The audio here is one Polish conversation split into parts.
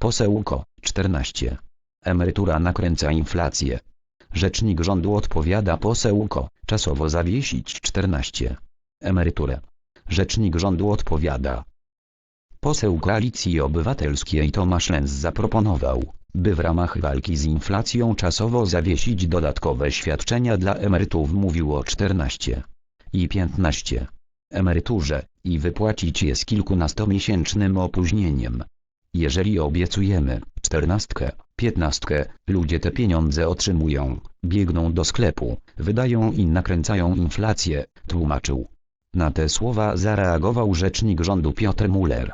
Posełko, 14. Emerytura nakręca inflację. Rzecznik rządu odpowiada posełko, czasowo zawiesić 14. Emeryturę. Rzecznik rządu odpowiada. Poseł Koalicji Obywatelskiej Tomasz Lenz zaproponował, by w ramach walki z inflacją czasowo zawiesić dodatkowe świadczenia dla emerytów mówił o 14 i 15 emeryturze i wypłacić je z kilkunastomiesięcznym opóźnieniem. Jeżeli obiecujemy czternastkę, piętnastkę, ludzie te pieniądze otrzymują, biegną do sklepu, wydają i nakręcają inflację, tłumaczył. Na te słowa zareagował rzecznik rządu Piotr Muller.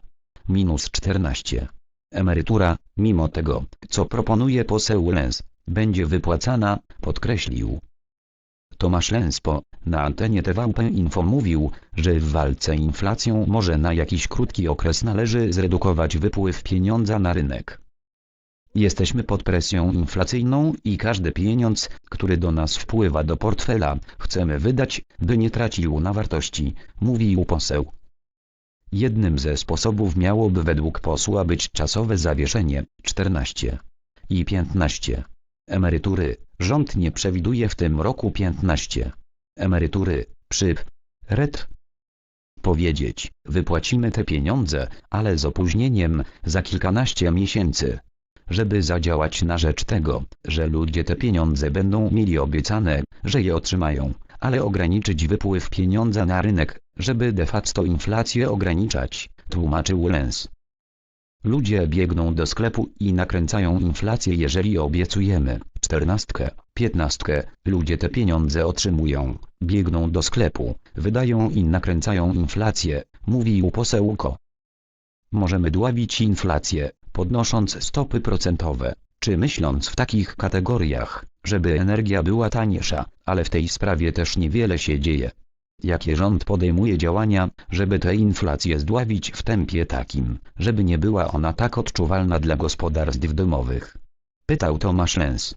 Minus 14. Emerytura, mimo tego, co proponuje poseł Lens, będzie wypłacana, podkreślił. Tomasz Lenspo, na antenie TVP Info mówił, że w walce inflacją może na jakiś krótki okres należy zredukować wypływ pieniądza na rynek. Jesteśmy pod presją inflacyjną i każdy pieniądz, który do nas wpływa do portfela, chcemy wydać, by nie tracił na wartości, mówił poseł. Jednym ze sposobów miałoby według posła być czasowe zawieszenie 14 i 15 emerytury. Rząd nie przewiduje w tym roku 15 emerytury, przyp. ret. Powiedzieć, wypłacimy te pieniądze, ale z opóźnieniem, za kilkanaście miesięcy. Żeby zadziałać na rzecz tego, że ludzie te pieniądze będą mieli obiecane, że je otrzymają, ale ograniczyć wypływ pieniądza na rynek, żeby de facto inflację ograniczać, tłumaczył Lens. Ludzie biegną do sklepu i nakręcają inflację jeżeli obiecujemy czternastkę, piętnastkę, ludzie te pieniądze otrzymują, biegną do sklepu, wydają i nakręcają inflację, mówił posełko. Możemy dławić inflację, podnosząc stopy procentowe, czy myśląc w takich kategoriach, żeby energia była tańsza, ale w tej sprawie też niewiele się dzieje. Jakie rząd podejmuje działania, żeby tę inflację zdławić w tempie takim, żeby nie była ona tak odczuwalna dla gospodarstw domowych? Pytał Tomasz Lens.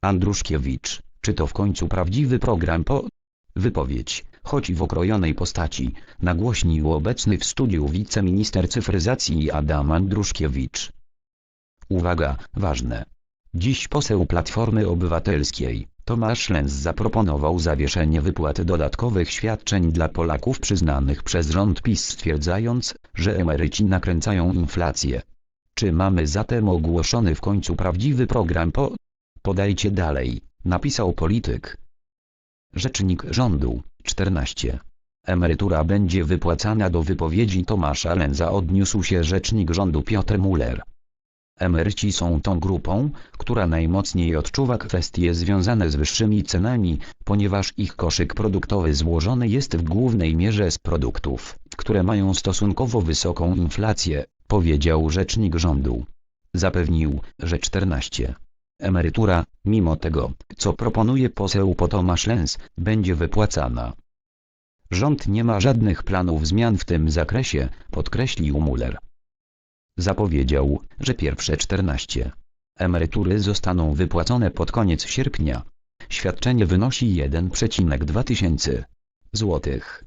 Andruszkiewicz, czy to w końcu prawdziwy program po... Wypowiedź, choć w okrojonej postaci, nagłośnił obecny w studiu wiceminister cyfryzacji Adam Andruszkiewicz. Uwaga, ważne. Dziś poseł Platformy Obywatelskiej, Tomasz Lenz zaproponował zawieszenie wypłat dodatkowych świadczeń dla Polaków przyznanych przez rząd PiS stwierdzając, że emeryci nakręcają inflację. Czy mamy zatem ogłoszony w końcu prawdziwy program po... Podajcie dalej, napisał polityk. Rzecznik rządu, 14. Emerytura będzie wypłacana do wypowiedzi Tomasza Lenza odniósł się rzecznik rządu Piotr Muller. Emeryci są tą grupą, która najmocniej odczuwa kwestie związane z wyższymi cenami, ponieważ ich koszyk produktowy złożony jest w głównej mierze z produktów, które mają stosunkowo wysoką inflację, powiedział rzecznik rządu. Zapewnił, że 14. Emerytura, mimo tego, co proponuje poseł po Tomasz Lens, będzie wypłacana. Rząd nie ma żadnych planów zmian w tym zakresie, podkreślił Muller. Zapowiedział, że pierwsze 14 emerytury zostaną wypłacone pod koniec sierpnia. Świadczenie wynosi 1,2 tysięcy złotych.